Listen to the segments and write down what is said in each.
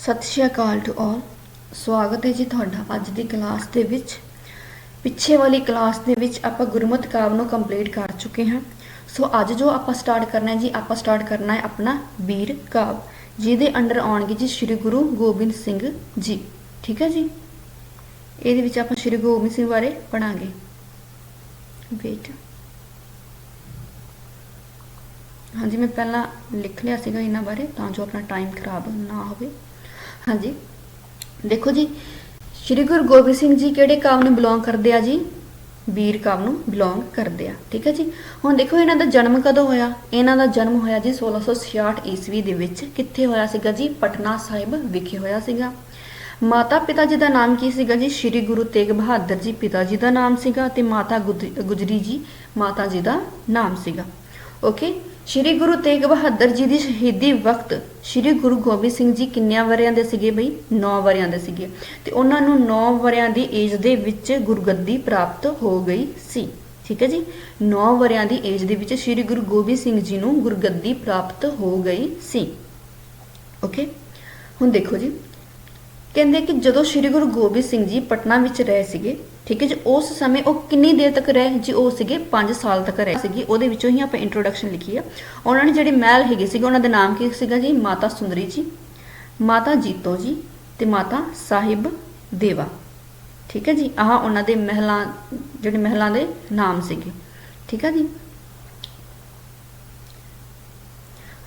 ਸਤਿ ਸ਼੍ਰੀ ਅਕਾਲ to all ਸਵਾਗਤ ਹੈ ਜੀ ਤੁਹਾਡਾ ਅੱਜ ਦੀ ਕਲਾਸ ਦੇ ਵਿੱਚ। ਪਿੱਛੇ ਵਾਲੀ ਕਲਾਸ ਦੇ ਵਿੱਚ ਆਪਾਂ ਗੁਰਮਤਿ ਕਾਵਿ ਨੂੰ ਕੰਪਲੀਟ ਕਰ ਚੁੱਕੇ ਹਾਂ। ਸੋ ਅੱਜ ਜੋ ਆਪਾਂ ਸਟਾਰਟ ਕਰਨਾ ਹੈ ਜੀ, ਆਪਾਂ ਸਟਾਰਟ ਕਰਨਾ ਹੈ ਆਪਣਾ ਵੀਰ ਕਾਵਿ, ਜਿਹਦੇ ਅੰਡਰ ਆਉਣਗੇ ਜੀ ਸ੍ਰੀ ਗੁਰੂ ਗੋਬਿੰਦ ਸਿੰਘ ਜੀ। ਠੀਕ ਹੈ ਜੀ? ਇਹਦੇ ਵਿੱਚ ਆਪਾਂ ਸ੍ਰੀ ਗੋਬਿੰਦ ਸਿੰਘ ਬਾਰੇ ਪੜਾਂਗੇ ਵੇਟ ਹਾਂਜੀ, ਮੈਂ ਪਹਿਲਾਂ ਲਿਖ ਲਿਆ ਸੀਗਾ ਇਹਨਾਂ ਬਾਰੇ, ਤਾਂ ਜੋ ਆਪਣਾ ਟਾਈਮ ਖਰਾਬ ਨਾ ਹੋਵੇ। ਹਾਂਜੀ। ਦੇਖੋ ਜੀ, ਸ਼੍ਰੀ ਗੁਰੂ ਗੋਬਿੰਦ ਸਿੰਘ ਜੀ ਕਿਹੜੇ ਕਾਮ ਨੂੰ ਬਿਲੋਂਗ ਕਰਦੇ ਆ ਜੀ? ਵੀਰ ਕਾਮ ਨੂੰ ਬਿਲੋਂਗ ਕਰਦੇ ਆ, ਠੀਕ ਹੈ ਜੀ? ਹੁਣ ਦੇਖੋ ਇਹਨਾਂ ਦਾ ਜਨਮ ਕਦੋਂ ਹੋਇਆ? ਇਹਨਾਂ ਦਾ ਜਨਮ ਹੋਇਆ ਜੀ 1666 ਈਸਵੀ ਦੇ ਵਿੱਚ। ਕਿੱਥੇ ਹੋਇਆ ਸੀਗਾ ਜੀ? ਪਟਨਾ ਸਾਹਿਬ ਵਿਖੇ ਹੋਇਆ ਸੀਗਾ। ਮਾਤਾ ਪਿਤਾ ਜੀ ਦਾ ਨਾਮ ਕੀ ਸੀਗਾ ਜੀ? ਸ਼੍ਰੀ ਗੁਰੂ ਤੇਗ ਬਹਾਦਰ ਜੀ ਪਿਤਾ ਜੀ ਦਾ ਨਾਮ ਸੀਗਾ ਤੇ ਮਾਤਾ ਗੁਜ- ਗੁਜਰੀ ਜੀ ਮਾਤਾ ਜੀ ਦਾ ਨਾਮ ਸੀਗਾ। ਓਕੇ? ਸ਼੍ਰੀ ਗੁਰੂ ਤੇਗ ਬਹਾਦਰ ਜੀ ਦੀ ਸ਼ਹੀਦੀ ਵਕਤ ਸ਼੍ਰੀ ਗੁਰੂ ਗੋਬਿੰਦ ਸਿੰਘ ਜੀ ਕਿੰਨਿਆਂ ਵਰਿਆਂ ਦੇ ਸੀਗੇ ਬਈ? 9 ਵਰਿਆਂ ਦੇ ਸੀਗੇ। ਤੇ ਉਹਨਾਂ ਨੂੰ 9 ਵਰਿਆਂ ਦੀ ਏਜ ਦੇ ਵਿੱਚ ਗੁਰਗੱਦੀ ਪ੍ਰਾਪਤ ਹੋ ਗਈ ਸੀ। ਠੀਕ ਹੈ ਜੀ? 9 ਵਰਿਆਂ ਦੀ ਏਜ ਦੇ ਵਿੱਚ ਸ਼੍ਰੀ ਗੁਰੂ ਗੋਬਿੰਦ ਸਿੰਘ ਜੀ ਨੂੰ ਗੁਰਗੱਦੀ ਪ੍ਰਾਪਤ ਹੋ ਗਈ ਸੀ। ਓਕੇ ਹੁਣ ਦੇਖੋ ਜੀ। ਕਹਿੰਦੇ ਕਿ ਜਦੋਂ ਸ਼੍ਰੀ ਗੁਰੂ ਗੋਬਿੰਦ ਸਿੰਘ ਜੀ ਪਟਨਾ ਵਿੱਚ ਰਹੇ ਸੀਗੇ ਠੀਕ ਹੈ ਜੀ, ਉਸ ਸਮੇਂ ਉਹ ਕਿੰਨੀ ਦੇਰ ਤੱਕ ਰਹੇ? ਜੀ, ਉਹ ਸੀਗੇ 5 ਸਾਲ ਤੱਕ ਰਹੇ ਸੀਗੇ। ਉਹਦੇ ਵਿੱਚੋਂ ਹੀ ਆਪਾਂ ਇੰਟਰੋਡਕਸ਼ਨ ਲਿਖੀ ਆ। ਉਹਨਾਂ ਨੇ ਜਿਹੜੇ ਮਹਿਲ ਹੈਗੇ ਸੀਗੇ, ਉਹਨਾਂ ਦਾ ਨਾਮ ਕੀ ਸੀਗਾ ਜੀ? ਮਾਤਾ ਸੁੰਦਰੀ ਜੀ, ਮਾਤਾ ਜੀਤੋ ਜੀ ਤੇ ਮਾਤਾ ਸਾਹਿਬ ਦੇਵਾ। ਠੀਕ ਹੈ ਜੀ, ਆਹ ਉਹਨਾਂ ਦੇ ਮਹਿਲਾਂ, ਜਿਹੜੇ ਮਹਿਲਾਂ ਦੇ ਨਾਮ ਸੀਗੇ। ਠੀਕ ਹੈ ਜੀ।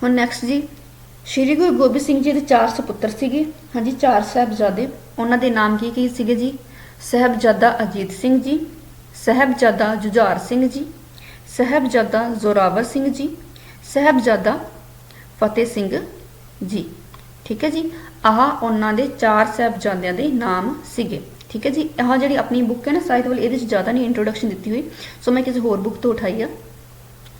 ਹੁਣ ਨੈਕਸਟ ਜੀ, ਸ਼੍ਰੀ ਗੁਰੂ ਗੋਬਿੰਦ ਸਿੰਘ ਜੀ ਦੇ ਚਾਰ ਸੁਪੁੱਤਰ ਸੀਗੇ। ਹਾਂਜੀ, ਚਾਰ ਸਾਹਿਬਜ਼ਾਦੇ। ਉਹਨਾਂ ਦੇ ਨਾਮ ਕੀ ਕੀ ਸੀਗੇ ਜੀ? ਸਾਹਿਬਜ਼ਾਦਾ ਅਜੀਤ ਸਿੰਘ ਜੀ, ਸਾਹਿਬਜ਼ਾਦਾ ਜੁਝਾਰ ਸਿੰਘ ਜੀ, ਸਾਹਿਬਜ਼ਾਦਾ ਜ਼ੋਰਾਵਰ ਸਿੰਘ ਜੀ, ਸਾਹਿਬਜ਼ਾਦਾ ਫਤਿਹ ਸਿੰਘ ਜੀ। ਠੀਕ ਹੈ ਜੀ? ਆਹ ਉਹਨਾਂ ਦੇ ਚਾਰ ਸਾਹਿਬਜ਼ਾਦਿਆਂ ਦੇ ਨਾਮ ਸੀਗੇ। ਠੀਕ ਹੈ ਜੀ? ਆਹ ਜਿਹੜੀ ਆਪਣੀ ਬੁੱਕ ਹੈ ਨਾ, ਸਾਹਿਤ ਵਾਲੀ, ਇਹਦੇ ਵਿੱਚ ਜ਼ਿਆਦਾ ਨਹੀਂ ਇੰਟਰੋਡਕਸ਼ਨ ਦਿੱਤੀ ਹੋਈ। ਸੋ ਮੈਂ ਕਿਸੇ ਹੋਰ ਬੁੱਕ ਤੋਂ ਉਠਾਈ ਆ।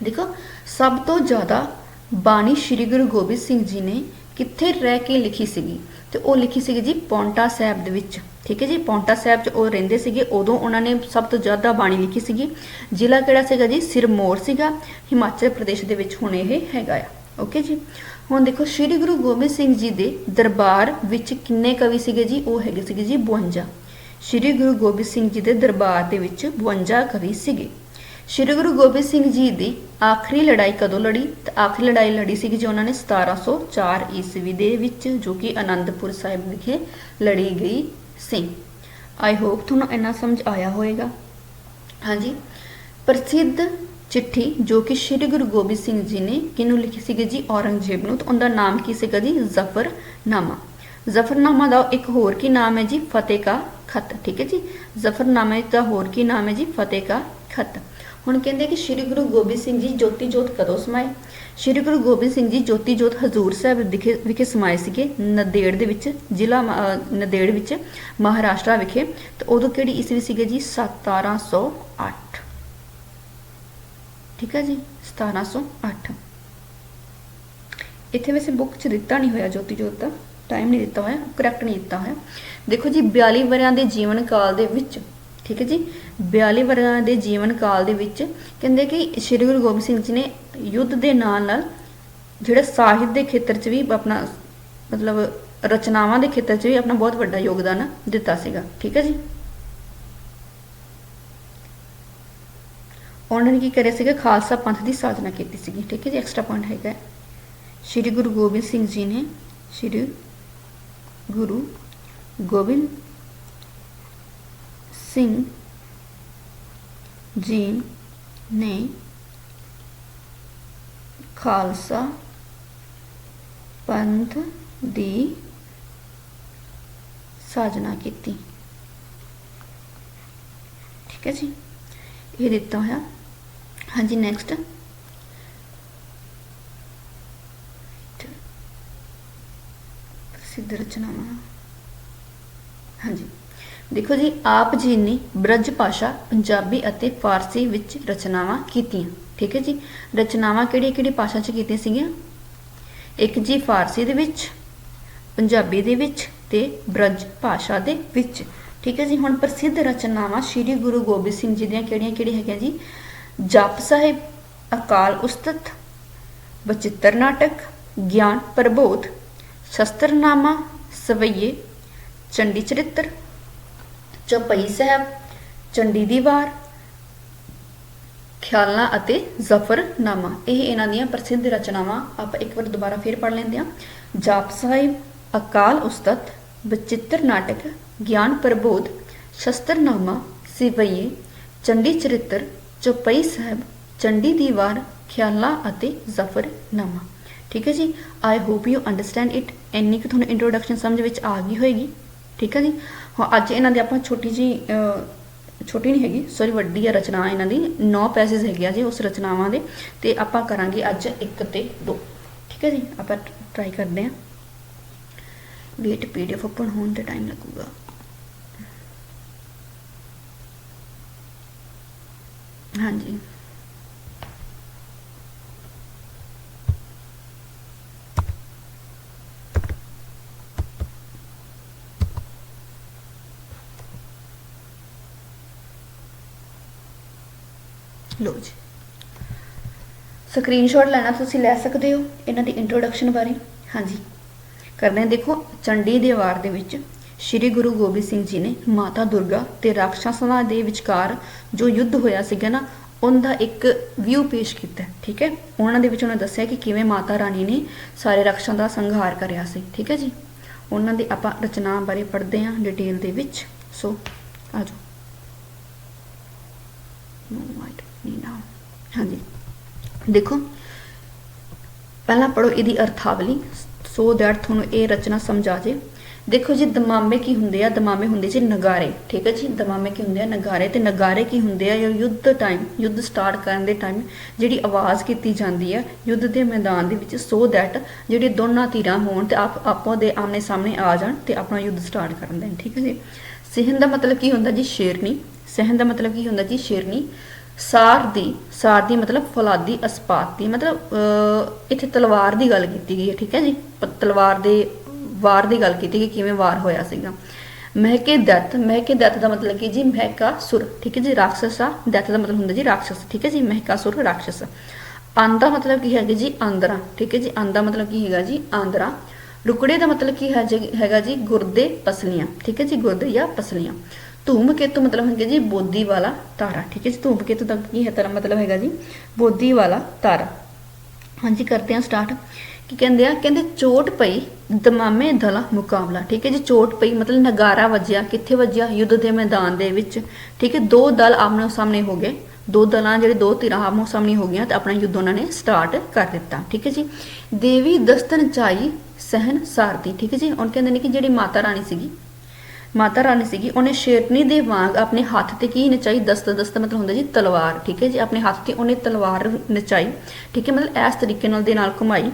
ਦੇਖੋ, ਸਭ ਤੋਂ ਜ਼ਿਆਦਾ ਬਾਣੀ ਸ੍ਰੀ ਗੁਰੂ ਗੋਬਿੰਦ ਸਿੰਘ ਜੀ ਨੇ ਕਿੱਥੇ ਰਹਿ ਕੇ ਲਿਖੀ ਸੀਗੀ? ਤੇ ਉਹ ਲਿਖੀ ਸੀਗੀ ਜੀ ਪੌਂਟਾ ਸਾਹਿਬ ਦੇ ਵਿੱਚ, ਠੀਕ ਹੈ ਜੀ? ਪੌਂਟਾ ਸਾਹਿਬ 'ਚ ਉਹ ਰਹਿੰਦੇ ਸੀਗੇ, ਉਦੋਂ ਉਹਨਾਂ ਨੇ ਸਭ ਤੋਂ ਜ਼ਿਆਦਾ ਬਾਣੀ ਲਿਖੀ ਸੀਗੀ। ਜ਼ਿਲ੍ਹਾ ਕਿਹੜਾ ਸੀਗਾ ਜੀ? ਸਿਰਮੌਰ ਸੀਗਾ, ਹਿਮਾਚਲ ਪ੍ਰਦੇਸ਼ ਦੇ ਵਿੱਚ ਹੁਣ ਇਹ ਹੈਗਾ ਆ। ਓਕੇ ਜੀ? ਹੁਣ ਦੇਖੋ, ਸ੍ਰੀ ਗੁਰੂ ਗੋਬਿੰਦ ਸਿੰਘ ਜੀ ਦੇ ਦਰਬਾਰ ਵਿੱਚ ਕਿੰਨੇ ਕਵੀ ਸੀਗੇ ਜੀ? ਉਹ ਹੈਗੇ ਸੀਗੇ ਜੀ 52 ਸ੍ਰੀ ਗੁਰੂ ਗੋਬਿੰਦ ਸਿੰਘ ਜੀ ਦੇ ਦਰਬਾਰ ਦੇ ਵਿੱਚ 52 ਕਵੀ ਸੀਗੇ। ਸ਼੍ਰੀ ਗੁਰੂ ਗੋਬਿੰਦ ਸਿੰਘ ਜੀ ਦੀ ਆਖਰੀ ਲੜਾਈ ਕਦੋਂ ਲੜੀ? ਤਾਂ ਆਖਰੀ ਲੜਾਈ ਲੜੀ ਸੀ ਕਿ ਉਹਨਾਂ ਨੇ 1704 ਈਸਵੀ ਦੇ ਵਿੱਚ, ਜੋ ਕਿ ਆਨੰਦਪੁਰ ਸਾਹਿਬ ਵਿਖੇ ਲੜੀ ਗਈ ਸੀ। ਆਈ ਹੋਪ ਤੁਹਾਨੂੰ ਇੰਨਾ ਸਮਝ ਆਇਆ ਹੋਵੇਗਾ। ਹਾਂਜੀ। ਪ੍ਰਸਿੱਧ ਚਿੱਠੀ ਜੋ ਕਿ ਸ਼੍ਰੀ ਗੁਰੂ ਗੋਬਿੰਦ ਸਿੰਘ ਜੀ ਨੇ ਕਿਹਨੂੰ ਲਿਖੀ ਸੀਗੀ ਜੀ? ਔਰੰਗਜ਼ੇਬ ਨੂੰ। ਤਾਂ ਉਹਦਾ ਨਾਮ ਕੀ ਸੀਗਾ ਜੀ? ਜ਼ਫਰਨਾਮਾ। ਜ਼ਫਰਨਾਮਾ ਦਾ ਇੱਕ ਹੋਰ ਕੀ ਨਾਮ ਹੈ ਜੀ? ਫਤਿਹ ਕਾ ਖਤ। ਠੀਕ ਹੈ ਜੀ? ਜ਼ਫਰਨਾਮੇ ਦਾ ਹੋਰ ਕੀ ਨਾਮ ਹੈ ਜੀ? ਫਤਿਹ ਕਾ ਖਤ। ਹੁਣ ਕਹਿੰਦੇ ਕਿ ਸ਼੍ਰੀ ਗੁਰੂ ਗੋਬਿੰਦ ਸਿੰਘ ਜੀ ਜੋਤੀ ਜੋਤ ਕਦੋਂ ਸਮਾਏ? ਸ਼੍ਰੀ ਗੁਰੂ ਗੋਬਿੰਦ ਸਿੰਘ ਜੀ ਜੋਤੀ ਜੋਤ ਹਜ਼ੂਰ ਸਾਹਿਬ ਵਿਖੇ ਵਿਖੇ ਸਮਾਏ ਸੀਗੇ, ਨੰਦੇੜ ਦੇ ਵਿੱਚ, ਜ਼ਿਲ੍ਹਾ ਨਦੇੜ ਵਿੱਚ, ਮਹਾਰਾਸ਼ਟਰ ਵਿਖੇ। ਤੇ ਉਦੋਂ ਕਿਹੜੀ ਈਸਵੀ ਸੀਗੇ ਜੀ? 1708 ਠੀਕ ਹੈ ਜੀ? 1708 ਇੱਥੇ ਵੈਸੇ ਬੁੱਕ 'ਚ ਦਿੱਤਾ ਨਹੀਂ ਹੋਇਆ ਜੋਤੀ ਜੋਤ ਦਾ। ਟਾਈਮ ਨਹੀਂ ਦਿੱਤਾ ਹੋਇਆ ਕਰੈਕਟ ਨਹੀਂ ਦਿੱਤਾ ਹੋਇਆ। ਦੇਖੋ ਜੀ 42 ਵਰਿਆਂ ਦੇ ਜੀਵਨ ਕਾਲ ਦੇ ਵਿੱਚ ਠੀਕ ਹੈ ਜੀ? 42 ਵਰਿਆਂ ਦੇ ਜੀਵਨ ਕਾਲ ਦੇ ਵਿੱਚ ਕਹਿੰਦੇ ਕਿ ਸ੍ਰੀ ਗੁਰੂ ਗੋਬਿੰਦ ਸਿੰਘ ਜੀ ਨੇ ਯੁੱਧ ਦੇ ਨਾਲ ਨਾਲ ਜਿਹੜਾ ਸਾਹਿਤ ਦੇ ਖੇਤਰ 'ਚ ਵੀ ਆਪਣਾ ਮਤਲਬ ਰਚਨਾਵਾਂ ਦੇ ਖੇਤਰ 'ਚ ਵੀ ਆਪਣਾ ਬਹੁਤ ਵੱਡਾ ਯੋਗਦਾਨ ਦਿੱਤਾ ਸੀਗਾ। ਠੀਕ ਹੈ ਜੀ? ਉਹਨਾਂ ਨੇ ਕੀ ਕਰਿਆ ਸੀਗਾ? ਖਾਲਸਾ ਪੰਥ ਦੀ ਸਾਜਨਾ ਕੀਤੀ ਸੀਗੀ। ਠੀਕ ਹੈ ਜੀ? ਐਕਸਟਰਾ ਪੁਆਇੰਟ ਹੈਗਾ। ਸ਼੍ਰੀ ਗੁਰੂ ਗੋਬਿੰਦ ਸਿੰਘ ਜੀ ਨੇ ਸ਼੍ਰੀ ਗੁਰੂ ਗੋਬਿੰਦ ਸਿੰਘ ਜੀ ਨੇ ਖਾਲਸਾ ਪੰਥ ਦੀ ਸਾਜਨਾ ਕੀਤੀ ਠੀਕ ਹੈ ਜੀ ਇਹ ਦਿੱਤਾ ਹੋਇਆ ਹਾਂਜੀ ਨੈਕਸਟ ਪ੍ਰਸਿੱਧ ਰਚਨਾਵਾਂ ਹਾਂਜੀ ਦੇਖੋ ਜੀ, ਆਪ ਜੀ ਨੇ ਬ੍ਰਜ ਭਾਸ਼ਾ ਪੰਜਾਬੀ ਅਤੇ ਫਾਰਸੀ ਵਿੱਚ ਰਚਨਾਵਾਂ ਕੀਤੀਆਂ। ਠੀਕ ਹੈ ਜੀ? ਰਚਨਾਵਾਂ ਕਿਹੜੀ ਕਿਹੜੀ ਭਾਸ਼ਾ 'ਚ ਕੀਤੀਆਂ ਸੀਗੀਆਂ? ਇੱਕ ਜੀ ਫਾਰਸੀ ਦੇ ਵਿੱਚ, ਪੰਜਾਬੀ ਦੇ ਵਿੱਚ ਤੇ ਬ੍ਰਜ ਭਾਸ਼ਾ ਦੇ ਵਿੱਚ। ਠੀਕ ਹੈ ਜੀ? ਹੁਣ ਪ੍ਰਸਿੱਧ ਰਚਨਾਵਾਂ ਸ੍ਰੀ ਗੁਰੂ ਗੋਬਿੰਦ ਸਿੰਘ ਜੀ ਦੀਆਂ ਕਿਹੜੀਆਂ ਕਿਹੜੀਆਂ ਹੈਗੀਆਂ ਜੀ? ਜਪ ਸਾਹਿਬ, ਅਕਾਲ ਉਸਤਤ ਬਚਿੱਤਰ ਨਾਟਕ, ਗਿਆਨ ਪ੍ਰਬੋਧ, ਸ਼ਸਤਰਨਾਮਾ, ਸਵਈਏ ਚੰਡੀ ਚਰਿੱਤਰ ਚੌਪਈ ਸਾਹਿਬ, ਚੰਡੀ ਦੀ ਵਾਰ, ਖਿਆਲਾਂ ਅਤੇ ਜ਼ਫਰਨਾਮਾ। ਇਹ ਇਹਨਾਂ ਦੀਆਂ ਪ੍ਰਸਿੱਧ ਰਚਨਾਵਾਂ। ਆਪਾਂ ਇੱਕ ਵਾਰ ਦੁਬਾਰਾ ਫੇਰ ਪੜ੍ਹ ਲੈਂਦੇ ਹਾਂ। ਜਾਪ ਸਾਹਿਬ, ਅਕਾਲ ਉਸਤਤ ਬਚਿੱਤਰ ਨਾਟਕ, ਗਿਆਨ ਪ੍ਰਬੋਧ, ਸ਼ਸਤਰਨਾਮਾ, ਸਿਵਈਏ, ਚੰਡੀ ਚਰਿੱਤਰ ਚੌਪਈ ਸਾਹਿਬ, ਚੰਡੀ ਦੀ ਵਾਰ, ਖਿਆਲਾਂ ਅਤੇ ਜ਼ਫਰਨਾਮਾ। ਠੀਕ ਹੈ ਜੀ? I hope you understand it ਇੰਨੀ ਕਿ ਤੁਹਾਨੂੰ ਇੰਟਰੋਡਕਸ਼ਨ ਸਮਝ ਵਿੱਚ ਆ ਗਈ ਹੋਏਗੀ। ਠੀਕ ਹੈ ਜੀ? ਹਾਂ, ਅੱਜ ਇਹਨਾਂ ਦੀ ਆਪਾਂ ਛੋਟੀ ਜੀ ਛੋਟੀ ਨਹੀਂ ਹੈਗੀ ਸੌਰੀ ਵੱਡੀ ਹੈ ਰਚਨਾ ਇਹਨਾਂ ਦੀ। 9 ਪੈਸੇਜ ਹੈਗੇ ਆ ਜੀ ਉਸ ਰਚਨਾਵਾਂ ਦੇ, ਤੇ ਆਪਾਂ ਕਰਾਂਗੇ ਅੱਜ 1 ਤੇ 2 ਠੀਕ ਹੈ ਜੀ? ਆਪਾਂ ਟਰਾਈ ਕਰਦੇ ਹਾਂ। ਵੇਟ ਪੀਡੀਐਫ ਓਪਨ ਹੋਣ ਤੇ ਟਾਈਮ ਲੱਗੂਗਾ। ਹਾਂਜੀ। ਲੋ ਜੀ। ਸਕਰੀਨਸ਼ਾਟ ਲੈਣਾ ਤੁਸੀਂ ਲੈ ਸਕਦੇ ਹੋ ਇਹਨਾਂ ਦੀ ਇੰਟਰੋਡਕਸ਼ਨ ਬਾਰੇ। ਹਾਂਜੀ। ਕਰਦੇ ਹਾਂ, ਦੇਖੋ, ਚੰਡੀ ਦੇ ਵਾਰ ਦੇ ਵਿੱਚ ਸ਼੍ਰੀ ਗੁਰੂ ਗੋਬਿੰਦ ਸਿੰਘ ਜੀ ਨੇ ਮਾਤਾ ਦੁਰਗਾ ਤੇ ਰਾਖਸ਼ਾਸਾਂ ਦੇ ਵਿਚਕਾਰ ਜੋ ਯੁੱਧ ਹੋਇਆ ਸੀਗਾ ਨਾ, ਉਹਦਾ ਇੱਕ ਵਿਊ ਪੇਸ਼ ਕੀਤਾ ਠੀਕ ਹੈ? ਉਹਨਾਂ ਦੇ ਵਿੱਚ ਉਹਨੇ ਦੱਸਿਆ ਕਿ ਕਿਵੇਂ ਮਾਤਾ ਰਾਣੀ ਨੇ ਸਾਰੇ ਰਾਖਸ਼ਾਂ ਦਾ ਸੰਘਾਰ ਕਰਿਆ ਸੀ, ਠੀਕ ਹੈ ਜੀ? ਉਹਨਾਂ ਦੇ ਆਪਾਂ ਰਚਨਾ ਬਾਰੇ ਪੜ੍ਹਦੇ ਹਾਂ ਡਿਟੇਲ ਦੇ ਵਿੱਚ। ਸੋ ਆਜੋ no I don't ਹਾਂਜੀ। ਦੇਖੋ, ਪਹਿਲਾਂ ਪੜੋ ਇਹਦੀ ਅਰਥਾਵਲੀ, ਸੋ ਦੈਟ ਤੁਹਾਨੂੰ ਇਹ ਰਚਨਾ ਸਮਝ ਜੇ। ਦੇਖੋ ਜੀ, ਦਮਾਮੇ ਕੀ ਹੁੰਦੇ ਆ? ਦਮਾਮੇ ਹੁੰਦੇ ਜੀ ਨਗਾਰੇ, ਠੀਕ ਹੈ ਜੀ? ਦਮਾਮੇ ਕੀ ਹੁੰਦੇ ਆ? ਨਗਾਰੇ। ਤੇ ਨਗਾਰੇ ਕੀ ਹੁੰਦੇ ਆ? ਯੁੱਧ ਟਾਈਮ ਯੁੱਧ ਸਟਾਰਟ ਕਰਨ ਦੇ ਟਾਈਮ ਜਿਹੜੀ ਆਵਾਜ਼ ਕੀਤੀ ਜਾਂਦੀ ਹੈ ਯੁੱਧ ਦੇ ਮੈਦਾਨ ਦੇ ਵਿੱਚ ਸੋ ਦੈਟ ਜਿਹੜੇ ਦੋਨਾਂ ਧਿਰਾਂ ਹੋਣ ਤੇ ਆਪ ਆਪੋ ਦੇ ਆਮਨੇ ਸਾਹਮਣੇ ਆ ਜਾਣ ਤੇ ਆਪਣਾ ਯੁੱਧ ਸਟਾਰਟ ਕਰਨ ਦੇਣ ਠੀਕ ਹੈ ਜੀ? ਸਿਹਨ ਦਾ ਮਤਲਬ ਕੀ ਹੁੰਦਾ ਜੀ ਸ਼ੇਰਨੀ? ਸਹਿਨ ਦਾ ਮਤਲਬ ਕੀ ਹੁੰਦਾ ਜੀ ਸ਼ੇਰਨੀ? ਸਾਰ ਦੀ ਸਾਰ ਦੀ ਮਤਲਬ ਫੌਲਾਦੀ ਅਸਪਾਤ ਦੀ, ਮਤਲਬ ਇੱਥੇ ਤਲਵਾਰ ਦੀ ਗੱਲ ਕੀਤੀ ਗਈ ਹੈ, ਠੀਕ ਹੈ ਜੀ? ਪ- ਤਲਵਾਰ ਦੇ ਵਾਰ ਦੀ ਗੱਲ ਕੀਤੀ ਕਿ ਕਿਵੇਂ ਵਾਰ ਹੋਇਆ ਸੀਗਾ? ਮਹਿਕੇ ਦੈਤ ਮਹਿਕੇ ਦੈਤ ਦਾ ਮਤਲਬ ਕੀ ਜੀ? ਮਹਿਕਾ ਠੀਕ ਹੈ ਜੀ? ਰਾਖਸਸ ਆ ਦਾ ਮਤਲਬ ਹੁੰਦਾ ਜੀ ਰਾਖਸਸ, ਠੀਕ ਹੈ ਜੀ? ਮਹਿਕਾ ਸੁਰ, ਰਾਖਸਸ। ਅੰਨ ਦਾ ਮਤਲਬ ਕੀ ਹੈਗਾ ਜੀ? ਆਂਦਰਾ ਠੀਕ ਹੈ ਜੀ? ਅੰਨ ਦਾ ਮਤਲਬ ਕੀ ਹੈਗਾ ਜੀ? ਆਂਦਰਾ ਰੁਕੜੇ ਦਾ ਮਤਲਬ ਕੀ ਹੈ ਜੀ ਹੈਗਾ ਜੀ? ਗੁਰਦੇ ਪਸਲੀਆਂ, ਠੀਕ ਹੈ ਜੀ? ਗੁਰਦੇ ਜਾਂ ਪਸਲੀਆਂ। ਧੂਮ ਕੇਤੂ ਮਤਲਬ ਹੈਗਾ ਜੀ ਬੋਧੀ ਵਾਲਾ ਤਾਰਾ, ਠੀਕ ਹੈ ਜੀ? ਧੂਮ ਕੇਤੂ ਦਾ ਕੀ ਹੈ ਤਾਰਾ ਮਤਲਬ ਹੈਗਾ ਜੀ? ਬੋਦੀ ਵਾਲਾ ਤਾਰਾ। ਹਾਂਜੀ, ਕਰਦੇ ਹਾਂ ਸਟਾਰਟ ਕੀ ਕਹਿੰਦੇ ਆ? ਕਹਿੰਦੇ ਚੋਟ ਪਈ ਦਮਾਮੇ ਦਲਾ ਮੁਕਾਬਲਾ, ਠੀਕ ਹੈ ਜੀ? ਚੋਟ ਪਈ, ਮਤਲਬ ਨਗਾਰਾ ਵੱਜਿਆ, ਕਿੱਥੇ ਵੱਜਿਆ? ਯੁੱਧ ਦੇ ਮੈਦਾਨ ਦੇ ਵਿੱਚ, ਠੀਕ ਹੈ? ਦੋ ਦਲ ਆਮਨੇ ਸਾਹਮਣੇ ਹੋ ਗਏ। ਦੋ ਦਲਾਂ ਜਿਹੜੇ ਦੋ ਧਿਰਾਂ ਆਮੋ ਸਾਹਮਣੇ ਹੋ ਗਈਆਂ ਤੇ ਆਪਣਾ ਯੁੱਧ ਉਹਨਾਂ ਨੇ ਸਟਾਰਟ ਕਰ ਦਿੱਤਾ, ਠੀਕ ਹੈ ਜੀ? ਦੇਵੀ ਦਸਤਨ ਚਾਈ ਸਹਿਨ ਸਾਰਦੀ ਠੀਕ ਹੈ ਜੀ? ਉਹਨਾਂ ਕਹਿੰਦੇ ਨੇ ਕਿ ਜਿਹੜੀ ਮਾਤਾ ਰਾਣੀ ਸੀਗੀ ਮਾਤਾ ਰਾਣੀ ਸੀਗੀ, ਉਹਨੇ ਸ਼ੇਰਨੀ ਦੇ ਵਾਂਗ ਆਪਣੇ ਹੱਥ ਤੇ ਕੀ ਨਚਾਈ? ਦਸਤ ਦਸਤ ਮਤਲਬ ਹੁੰਦਾ ਜੀ ਤਲਵਾਰ, ਠੀਕ ਹੈ ਜੀ? ਆਪਣੇ ਹੱਥ ਤੇ ਉਹਨੇ ਤਲਵਾਰ ਨਚਾਈ, ਠੀਕ ਹੈ? ਮਤਲਬ ਇਸ ਤਰੀਕੇ ਨਾਲ ਦੇ ਨਾਲ ਘੁਮਾਈ।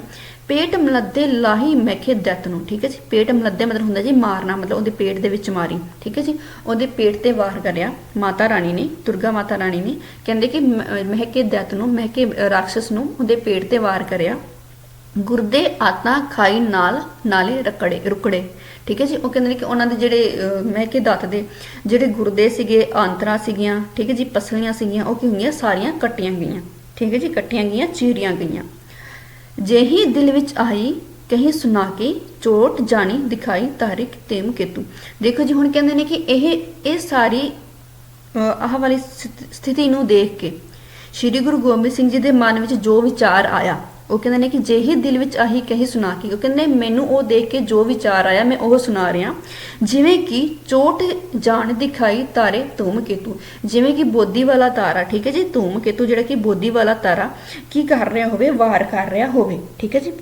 ਪੇਟ ਮਲੱਦੇ ਲਾਹੀ ਮੈਖੇ ਦੈਤ ਨੂੰ, ਠੀਕ ਹੈ ਜੀ? ਪੇਟ ਮਲੱਦੇ ਮਤਲਬ ਹੁੰਦਾ ਜੀ ਮਾਰਨਾ, ਮਤਲਬ ਉਹਦੇ ਪੇਟ ਦੇ ਵਿੱਚ ਮਾਰੀ, ਠੀਕ ਹੈ ਜੀ? ਉਹਦੇ ਪੇਟ ਤੇ ਵਾਰ ਕਰਿਆ ਮਾਤਾ ਰਾਣੀ ਨੇ, ਦੁਰਗਾ ਮਾਤਾ ਰਾਣੀ ਨੇ। ਕਹਿੰਦੇ ਕਿ ਮਹਿਕੇ ਦੈਤ ਨੂੰ ਮਹਿਕੇ ਰਾਖਸ਼ਸ ਨੂੰ ਉਹਦੇ ਪੇਟ ਤੇ ਵਾਰ ਕਰਿਆ। ਗੁਰਦੇ ਆਤਾ ਖਾਈ ਨਾਲ ਨਾਲੇ ਰਕੜੇ, ਰੁਕੜੇ। ਠੀਕ ਹੈ ਜੀ? ਉਹ ਕਹਿੰਦੇ ਨੇ ਕਿ ਉਹਨਾਂ ਦੇ ਜਿਹੜੇ ਮਹਿਕੇ ਦੱਤ ਦੇ ਜਿਹੜੇ ਗੁਰਦੇ ਸੀਗੇ, ਆਂਤਰਾ ਸੀਗੀਆਂ, ਠੀਕ ਹੈ ਜੀ? ਪਸਲੀਆਂ ਸੀਗੀਆਂ, ਉਹ ਕੀ ਹੋਈਆਂ? ਸਾਰੀਆਂ ਕੱਟੀਆਂ ਗਈਆਂ, ਠੀਕ ਹੈ ਜੀ? ਕੱਟੀਆਂ ਗਈਆਂ, ਚੀਰੀਆਂ ਗਈਆਂ। ਜਿਹੀ ਦਿਲ ਵਿੱਚ ਆਈ, ਕਹੀਂ ਸੁਨਾ ਕੇ ਚੋਟ ਜਾਣੀ ਦਿਖਾਈ ਤਾਰਿਕ ਤੇਮ ਕੇਤੂ ਦੇਖੋ ਜੀ, ਹੁਣ ਕਹਿੰਦੇ ਨੇ ਕਿ ਇਹ ਇਹ ਸਾਰੀ ਆਹ ਵਾਲੀ ਸਥਿਤੀ ਨੂੰ ਦੇਖ ਕੇ ਸ਼੍ਰੀ ਗੁਰੂ ਗੋਬਿੰਦ ਸਿੰਘ ਜੀ ਦੇ ਮਨ ਵਿੱਚ ਜੋ ਵਿਚਾਰ ਆਇਆ ਉਹ ਕਹਿੰਦੇ ਨੇ ਕਿ ਜੇ ਦਿਲ ਵਿੱਚ ਆਹੀ ਕਹੀ ਸੁਣਾ ਕੇ, ਉਹ ਕਹਿੰਦੇ ਮੈਨੂੰ ਉਹ ਦੇਖ ਕੇ ਜੋ ਵਿਚਾਰ ਆਇਆ, ਮੈਂ ਉਹ ਸੁਣਾ ਰਿਹਾ। ਜਿਵੇਂ ਕਿ ਚੋਟ ਜਾਣ ਦਿਖਾਈ ਤਾਰੇ ਧੂਮ ਕੇਤੂ। ਜਿਵੇਂ ਕਿ ਬੋਦੀ ਵਾਲਾ ਤਾਰਾ, ਠੀਕ ਹੈ ਜੀ? ਧੂਮ ਕੇਤੂ, ਜਿਹੜਾ ਕਿ ਬੋਦੀ ਵਾਲਾ ਤਾਰਾ, ਕੀ ਕਰ ਰਿਹਾ ਹੋਵੇ? ਵਾਰ ਕਰ ਰਿਹਾ ਹੋਵੇ, ਠੀਕ ਹੈ ਜੀ?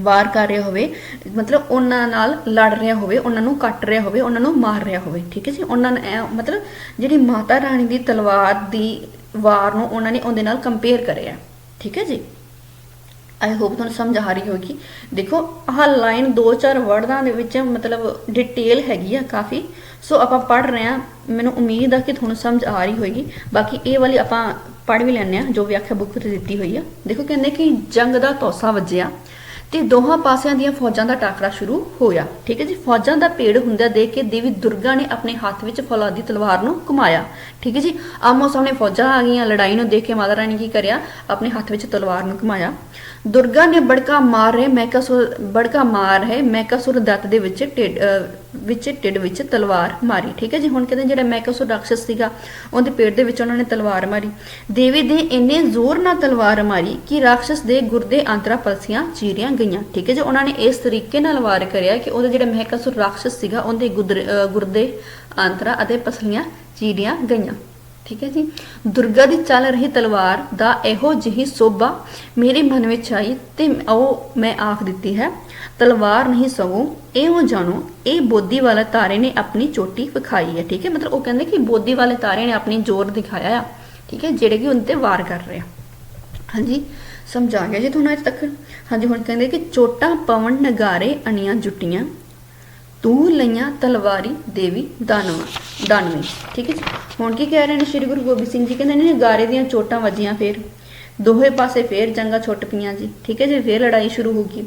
ਵਾਰ ਕਰ ਰਿਹਾ ਹੋਵੇ, ਮਤਲਬ ਉਹਨਾਂ ਨਾਲ ਲੜ ਰਿਹਾ ਹੋਵੇ, ਉਹਨਾਂ ਨੂੰ ਕੱਟ ਰਿਹਾ ਹੋਵੇ, ਉਹਨਾਂ ਨੂੰ ਮਾਰ ਰਿਹਾ ਹੋਵੇ, ਠੀਕ ਹੈ ਜੀ? ਉਹਨਾਂ ਨੇ ਮਤਲਬ ਜਿਹੜੀ ਮਾਤਾ ਰਾਣੀ ਦੀ ਤਲਵਾਰ ਦੀ ਵਾਰ ਨੂੰ ਉਹਨਾਂ ਨੇ ਉਹਦੇ ਨਾਲ ਕੰਪੇਅਰ ਕਰਿਆ, ਠੀਕ ਹੈ ਜੀ? ਆਈ ਹੋਪ ਤੁਹਾਨੂੰ ਸਮਝ ਆ ਰਹੀ ਹੋਗੀ ਦੇਖੋ, ਆਹ ਲਾਈਨ ਦੋ ਚਾਰ ਵਰਡਾਂ ਦੇ ਵਿੱਚ ਮਤਲਬ ਡਿਟੇਲ ਹੈਗੀ ਆ ਕਾਫੀ। ਸੋ ਆਪਾਂ ਪੜ ਰਹੇ ਆ ਮੈਨੂੰ ਉਮੀਦ ਆ ਕਿ ਤੁਹਾਨੂੰ ਸਮਝ ਆ ਰਹੀ ਹੋਏਗੀ। ਬਾਕੀ ਇਹ ਵਾਲੀ ਆਪਾਂ ਪੜ ਵੀ ਲੈਣੇ ਆ ਜੋ ਵਿਆਖਿਆ ਬੁੱਕ ਤੇ ਦਿੱਤੀ ਹੋਈ ਆ। ਦੇਖੋ, ਕਹਿੰਦੇ ਕਿ ਜੰਗ ਦਾ ਤੋਸਾ ਵੱਜਿਆ ਤੇ ਦੋਹਾਂ ਪਾਸਿਆਂ ਦੀਆਂ ਫੌਜਾਂ ਦਾ ਟਾਕਰਾ ਸ਼ੁਰੂ ਹੋਇਆ। ਠੀਕ ਹੈ ਜੀ? ਫੌਜਾਂ ਦਾ ਪੇੜ ਹੁੰਦਿਆਂ ਦੇਖ ਕੇ ਦੇਵੀ ਦੁਰਗਾ ਨੇ ਆਪਣੇ ਹੱਥ ਵਿੱਚ ਫੌਲਾਦੀ ਤਲਵਾਰ ਨੂੰ ਘੁਮਾਇਆ। ਠੀਕ ਹੈ ਜੀ? ਆਮੋ ਸਾਹਮਣੇ ਫੌਜਾਂ ਆ ਗਈਆਂ। ਲੜਾਈ ਨੂੰ ਦੇਖ ਕੇ ਮਾਤਾ ਰਾਣੀ ਕੀ ਕਰਿਆ? ਆਪਣੇ ਹੱਥ ਵਿੱਚ ਤਲਵਾਰ ਨੂੰ ਘੁਮਾਇਆ। ਦੁਰਗਾ ਨੇ ਬੜਕਾ ਮਾਰ ਰਹੇ ਮੈਕਾਸੁਰ ਬੜਕਾ ਮਾਰ ਹੈ ਮੈਕਾਸੁਰ ਦੱਤ ਦੇ ਵਿੱਚ ਢਿੱਡ ਵਿੱਚ ਢਿੱਡ ਵਿੱਚ ਤਲਵਾਰ ਮਾਰੀ, ਠੀਕ ਹੈ ਜੀ? ਹੁਣ ਕਹਿੰਦੇ ਜਿਹੜਾ ਮੈਕਾਸੁਰ ਰਾਖਸ਼ ਸੀਗਾ, ਉਹਦੇ ਪੇਟ ਦੇ ਵਿੱਚ ਉਹਨਾਂ ਨੇ ਤਲਵਾਰ ਮਾਰੀ। ਦੇਵੀ ਦੇ ਇੰਨੇ ਜ਼ੋਰ ਨਾਲ ਤਲਵਾਰ ਮਾਰੀ ਕਿ ਰਾਖਸ਼ ਦੇ ਗੁਰਦੇ ਅੰਤਰਾ ਪਲਸੀਆਂ ਚੀਰੀਆਂ ਗਈਆਂ, ਠੀਕ ਹੈ ਜੀ? ਉਹਨਾਂ ਨੇ ਇਸ ਤਰੀਕੇ ਨਾਲ ਵਾਰ ਕਰਿਆ ਕਿ ਉਹਦਾ ਜਿਹੜਾ ਮਹਿਕਸੁਰ ਰਾਖਸ਼ ਸੀਗਾ, ਉਹਦੇ ਗੁਦਰ- ਗੁਰਦੇ ਅੰਤਰਾ ਅਤੇ ਪਸਲੀਆਂ ਚੀਰੀਆਂ ਗਈਆਂ। ਠੀਕ ਹੈ ਜੀ। ਦੁਰਗਾ ਦੀ ਚੱਲ ਰਹੀ ਤਲਵਾਰ ਦਾ ਇਹੋ ਜਿਹੀ ਸੋਭਾ ਮੇਰੇ ਮਨ ਵਿੱਚ ਆਈ ਤੇ ਉਹ ਮੈਂ ਆਖ ਦਿੱਤੀ ਹੈ, ਤਲਵਾਰ ਨਹੀਂ ਸਗੋਂ, ਇਹੋ ਜਾਣੋ, ਇਹ ਬੋਦੀ ਵਾਲੇ ਤਾਰੇ ਨੇ ਆਪਣੀ ਚੋਟੀ ਵਿਖਾਈ ਹੈ। ਠੀਕ ਹੈ, ਮਤਲਬ ਉਹ ਕਹਿੰਦੇ ਕਿ ਬੋਦੀ ਵਾਲੇ ਤਾਰੇ ਨੇ ਆਪਣੀ ਜ਼ੋਰ ਦਿਖਾਇਆ ਆ, ਠੀਕ ਹੈ, ਜਿਹੜੇ ਕਿ ਉਹਨਾਂ ਤੇ ਵਾਰ ਕਰ ਰਹੇ ਆ। ਹਾਂਜੀ, ਸਮਝਾ ਗਿਆ ਜੀ ਤੁਹਾਨੂੰ ਅੱਜ ਤੱਕ? ਹਾਂਜੀ, ਹੁਣ ਕਹਿੰਦੇ ਕਿ ਚੋਟਾਂ ਪਵਨ ਨਗਾਰੇ ਅਣੀਆਂ ਜੁੱਟੀਆਂ ਤੂੰ ਲਈਆਂ ਤਲਵਾਰੀ ਦੇਵੀ ਦਾਨਵਾ, ਦਾਨਵੀ। ਠੀਕ ਹੈ ਜੀ? ਹੁਣ ਕੀ ਕਹਿ ਰਹੇ ਨੇ ਸ਼੍ਰੀ ਗੁਰੂ ਗੋਬਿੰਦ ਸਿੰਘ ਜੀ? ਕਹਿੰਦੇ ਨੇ ਗਾਰੇ ਦੀਆਂ ਚੋਟਾਂ ਵੱਜੀਆਂ ਫੇਰ। ਦੋਹੇ ਪਾਸੇ ਫੇਰ ਜੰਗਾਂ ਛੁੱਟ ਪਈਆਂ ਜੀ। ਠੀਕ ਹੈ ਜੀ? ਫੇਰ ਲੜਾਈ ਸ਼ੁਰੂ ਹੋ ਗਈ।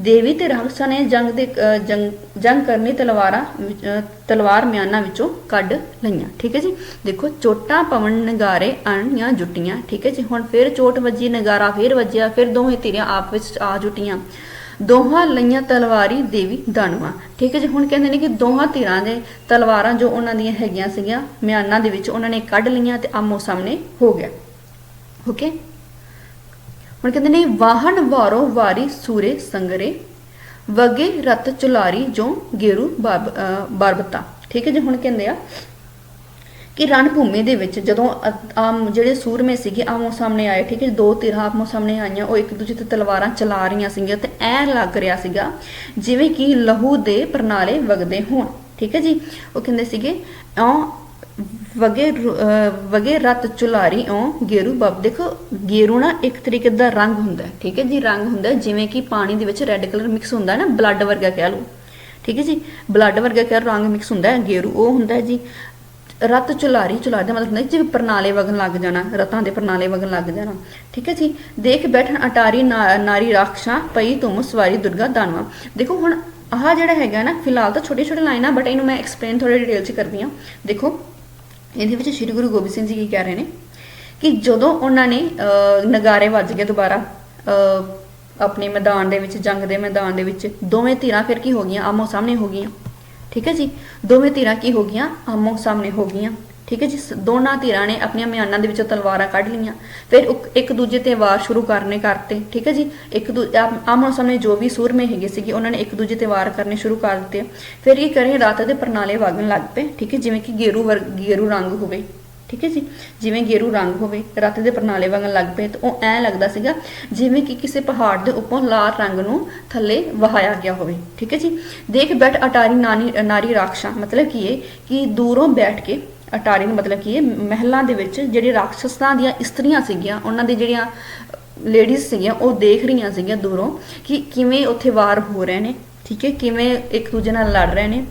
ਦੇਵੀ ਤੇ ਰਾਖਸ਼ਾਂ ਨੇ ਜੰਗ ਦੇ ਜੰਗ ਕਰਨੀ ਤਲਵਾਰਾਂ ਤਲਵਾਰ ਮਿਆਨਾਂ ਵਿੱਚੋਂ ਕੱਢ ਲਈਆਂ। ਠੀਕ ਹੈ ਜੀ? ਦੇਖੋ, ਚੋਟਾਂ ਪਵਨ ਨਗਾਰੇ ਅਣੀਆਂ ਜੁੱਟੀਆਂ। ਠੀਕ ਹੈ ਜੀ? ਹੁਣ ਫੇਰ ਚੋਟ ਵੱਜੀ, ਨਗਾਰਾ ਫੇਰ ਵੱਜਿਆ, ਫਿਰ ਦੋਵੇਂ ਧਿਰਾਂ ਆਪ ਵਿੱਚ ਆ ਜੁਟੀਆਂ। ਦੋਹਾਂ ਲਈਆਂ ਤਲਵਾਰੀ ਦੇਵੀ ਦਾਨਵਾ ਠੀਕ ਹੈ ਜੀ, ਹੁਣ ਕਹਿੰਦੇ ਨੇ ਕਿ ਦੋਹਾਂ ਧਿਰਾਂ ਦੇ ਤਲਵਾਰਾਂ ਜੋ ਉਹਨਾਂ ਦੀਆਂ ਹੈਗੀਆਂ ਸੀਗੀਆਂ, ਮਿਆਨਾਂ ਦੇ ਵਿੱਚ ਉਹਨਾਂ ਨੇ ਕੱਢ ਲਈਆਂ ਤੇ ਆਮੋ ਸਾਹਮਣੇ ਹੋ ਗਿਆ। ਓਕੇ ਹੁਣ ਕਹਿੰਦੇ ਨੇ ਵਾਹਨ ਵਾਰੋ ਵਾਰੀ ਸੂਰੇ ਸੰਗਰੇ, ਵਗੇ ਰਤ ਚੁਲਾਰੀ ਜੋ ਗੇਰੂ ਬਾਬ ਅਹ ਬਾਰਬਤਾ। ਠੀਕ ਹੈ ਜੀ, ਹੁਣ ਕਹਿੰਦੇ ਆ ਕਿ ਰਣ ਦੇ ਵਿੱਚ ਜਦੋਂ ਆਮ ਜਿਹੜੇ ਸੂਰਮੇ ਸੀਗੇ, ਆਮੋ ਸਾਹਮਣੇ ਆਏ, ਠੀਕ ਹੈ ਦੋ ਧਿਰਾਂ ਆਮੋ ਸਾਹਮਣੇ ਆਈਆਂ, ਉਹ ਇੱਕ ਦੂਜੇ ਤੇ ਤਲਵਾਰਾਂ ਚਲਾ ਰਹੀਆਂ ਸੀਗੀਆਂ ਤੇ ਐ ਲੱਗ ਰਿਹਾ ਸੀਗਾ ਜਿਵੇਂ ਕਿ ਲਹੂ ਦੇ ਪ੍ਰਣਾਲੇ ਵਗਦੇ ਹੋਣ, ਠੀਕ ਹੈ ਜੀ। ਉਹ ਕਹਿੰਦੇ ਸੀਗੇ, ਔ ਵਗੇ ਵਗੇ ਰਤ ਚੁਲਾਰੀ ਓ ਗੇਰੂ ਬਬ। ਦੇਖੋ, ਗੇਰੂ ਨਾ ਇੱਕ ਤਰੀਕੇ ਦਾ ਰੰਗ ਹੁੰਦਾ ਠੀਕ ਹੈ ਜੀ, ਰੰਗ ਹੁੰਦਾ ਜਿਵੇਂ ਕਿ ਪਾਣੀ ਦੇ ਵਿੱਚ ਰੈੱਡ ਕਲਰ ਮਿਕਸ ਹੁੰਦਾ ਨਾ ਬਲੱਡ ਵਰਗਾ ਕਹਿ ਲਓ, ਠੀਕ ਹੈ ਜੀ ਬਲੱਡ ਵਰਗਾ ਕਹਿ ਰੰਗ ਮਿਕਸ ਹੁੰਦਾ ਹੈ, ਗੇਰੂ ਉਹ ਹੁੰਦਾ ਜੀ। ਰਤ ਚੁਲਾਰੀ ਚੁਲਾਰਦੇ ਮਤਲਬ ਹੁੰਦਾ ਜਿਵੇਂ ਪ੍ਰਣਾਲੇ ਵਗਣ ਲੱਗ ਜਾਣਾ, ਰਤਾਂ ਦੇ ਪ੍ਰਣਾਲੇ ਵਗਣ ਲੱਗ ਜਾਣਾ। ਠੀਕ ਹੈ ਜੀ? ਦੇਖ ਬੈਠਣ ਅਟਾਰੀ ਨਾ- ਨਾਰੀ ਰਾਖਸ਼ਾਂ, ਪਈ ਤੁਮ ਸਵਾਰੀ ਦੁਰਗਾ ਦਾਨਵਾ। ਦੇਖੋ ਹੁਣ ਆਹ ਜਿਹੜਾ ਹੈਗਾ ਨਾ, ਫਿਲਹਾਲ ਤਾਂ ਛੋਟੇ ਛੋਟੇ ਲਾਈਨਾਂ ਬਟ ਇਹਨੂੰ ਮੈਂ ਐਕਸਪਲੇਨ ਥੋੜੇ ਡਿਟੇਲ ਚ ਕਰਦੀ ਹਾਂ। ਦੇਖੋ, ਇਹਦੇ ਵਿੱਚ ਸ਼੍ਰੀ ਗੁਰੂ ਗੋਬਿੰਦ ਸਿੰਘ ਜੀ ਕੀ ਕਹਿ ਰਹੇ ਨੇ? ਕਿ ਜਦੋਂ ਉਹਨਾਂ ਨੇ ਨਗਾਰੇ ਵੱਜ ਗਏ ਦੁਬਾਰਾ ਆਪਣੇ ਮੈਦਾਨ ਦੇ ਵਿੱਚ, ਜੰਗ ਦੇ ਮੈਦਾਨ ਦੇ ਵਿੱਚ, ਦੋਵੇਂ ਧਿਰਾਂ ਫਿਰ ਕੀ ਹੋ ਗਈਆਂ? ਆਮੋ ਸਾਹਮਣੇ ਹੋ ਗਈਆਂ। ਠੀਕ ਹੈ ਜੀ? ਦੋਵੇਂ ਧਿਰਾਂ ਕੀ ਹੋ ਗਈਆਂ? ਆਮੋ ਸਾਹਮਣੇ ਹੋ ਗਈਆਂ। ਠੀਕ ਹੈ ਜੀ? ਦੋਨਾਂ ਧਿਰਾਂ ਨੇ ਆਪਣੀਆਂ ਮਿਆਨਾਂ ਦੇ ਵਿੱਚੋਂ ਤਲਵਾਰਾਂ ਕੱਢ ਲਈਆਂ। ਫਿਰ ਇੱਕ ਦੂਜੇ ਤੇ ਵਾਰ ਸ਼ੁਰੂ ਕਰਨੇ ਕਰਤੇ। ਠੀਕ ਹੈ ਜੀ? ਇੱਕ ਦੂਜੇ ਆਮੋ ਸਾਹਮਣੇ ਜੋ ਵੀ ਸੂਰਮੇ ਹੈਗੇ ਸੀਗੇ, ਉਹਨਾਂ ਨੇ ਇੱਕ ਦੂਜੇ ਤੇ ਵਾਰ ਕਰਨੇ ਸ਼ੁਰੂ ਕਰ ਦਿੱਤੇ। ਫਿਰ ਇਹ ਕਰੇ ਰਾਤ ਦੇ ਪਰਨਾਲੇ ਵਗਣ ਲੱਗ ਪਏ। ਠੀਕ ਹੈ? ਜਿਵੇਂ ਕਿ ਗੇਰੂ ਵਰ ਗੇਰੂ ਰੰਗ ਹੋਵੇ। ਠੀਕ ਹੈ ਜੀ? ਜਿਵੇਂ ਗੇਰੂ ਰੰਗ ਹੋਵੇ, ਰਾਤ ਦੇ ਪਰਨਾਲੇ ਵਗਣ ਲੱਗ ਪਏ, ਤਾਂ ਉਹ ਐ ਲੱਗਦਾ ਸੀਗਾ ਜਿਵੇਂ ਕਿ ਕਿਸੇ ਪਹਾੜ ਦੇ ਉੱਪਰੋਂ ਲਾਲ ਰੰਗ ਨੂੰ ਥੱਲੇ ਵਹਾਇਆ ਗਿਆ ਹੋਵੇ, ਠੀਕ ਹੈ ਜੀ? ਦੇਖ ਬੈਠ ਅਟਾਰੀ ਨਾਨੀ, ਨਾਰੀ ਰਾਖਸ਼ਾਂ, ਮਤਲਬ ਕੀ ਹੈ ਕਿ ਦੂਰੋਂ ਬੈਠ ਕੇ ਅਟਾਰੀ ਨੂੰ ਮਤਲਬ ਕੀ ਹੈ ਮਹਿਲਾਂ ਦੇ ਵਿੱਚ ਜਿਹੜੇ ਰਾਖਸ਼ਾਂ ਦੀਆਂ ਇਸਤਰੀਆਂ ਸੀਗੀਆਂ, ਉਹਨਾਂ ਦੀ ਜਿਹੜੀਆਂ ਲੇਡੀਜ਼ ਸੀਗੀਆਂ, ਉਹ ਦੇਖ ਰਹੀਆਂ ਸੀਗੀਆਂ ਦੂਰੋਂ ਕਿ ਕਿਵੇਂ ਉੱਥੇ ਵਾਰ ਹੋ ਰਹੇ ਨੇ। ਠੀਕ ਹੈ, ਕਿਵੇਂ ਇੱਕ ਦੂਜੇ ਨਾਲ ਲੜ ਰਹੇ ਨੇ?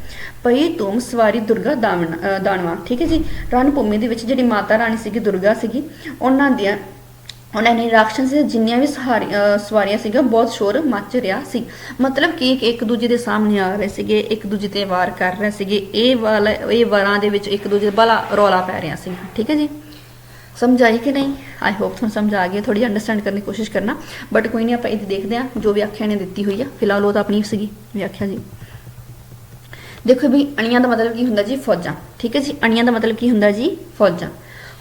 ਪਈ ਤੁਮ ਸਵਾਰੀ ਦੁਰਗਾ ਦਾਵਣ ਅਹ ਦਾਨਵਾ, ਠੀਕ ਹੈ ਜੀ? ਰਣ ਭੂਮੀ ਦੇ ਵਿੱਚ ਜਿਹੜੀ ਮਾਤਾ ਰਾਣੀ ਸੀਗੀ, ਦੁਰਗਾ ਸੀਗੀ, ਉਹਨਾਂ ਦੀਆਂ ਉਹਨਾਂ ਨੇ ਰਾਖਸ਼ਾਂ ਦੇ ਜਿੰਨੀਆਂ ਵੀ ਸਹਾਰੀ ਸਵਾਰੀਆਂ ਸੀਗਾ ਬਹੁਤ ਸ਼ੋਰ ਮੱਚ ਰਿਹਾ ਸੀ। ਮਤਲਬ ਕਿ ਇੱਕ- ਦੂਜੇ ਦੇ ਸਾਹਮਣੇ ਆ ਰਹੇ ਸੀਗੇ, ਇੱਕ ਦੂਜੇ ਤੇ ਵਾਰ ਕਰ ਰਹੇ ਸੀਗੇ। ਇਹ ਵਾਲਾ ਇਹ ਵਾਰਾਂ ਦੇ ਵਿੱਚ ਇੱਕ ਦੂਜੇ ਦਾ ਵਾਲਾ ਰੌਲਾ ਪੈ ਰਿਹਾ ਸੀ, ਠੀਕ ਹੈ ਜੀ? ਸਮਝ ਆਈ ਕਿ ਨਹੀਂ? ਆਈ ਹੋਪ ਤੁਹਾਨੂੰ ਸਮਝ ਆ ਗਈ ਥੋੜੀ ਅੰਡਰਸਟੈਂਡ ਕਰਨ ਦੀ ਕੋਸ਼ਿਸ਼ ਕਰਨਾ। ਬਟ ਕੋਈ ਨਹੀਂ, ਆਪਾਂ ਇਹ ਦੇਖਦੇ ਹਾਂ ਜੋ ਵਿਆਖਿਆ ਨੇ ਦਿੱਤੀ ਹੋਈ ਆ। ਫਿਲਹਾਲ ਉਹ ਤਾਂ ਆਪਣੀ ਸੀਗੀ, ਵਿਆਖਿਆ ਜੀ। ਦੇਖੋ ਵੀ ਅਣੀਆਂ ਦਾ ਮਤਲਬ ਕੀ ਹੁੰਦਾ ਜੀ ਫੌਜਾਂ। ਠੀਕ ਹੈ ਜੀ? ਅਣੀਆਂ ਦਾ ਮਤਲਬ ਕੀ ਹੁੰਦਾ ਜੀ ਫੌਜਾਂ।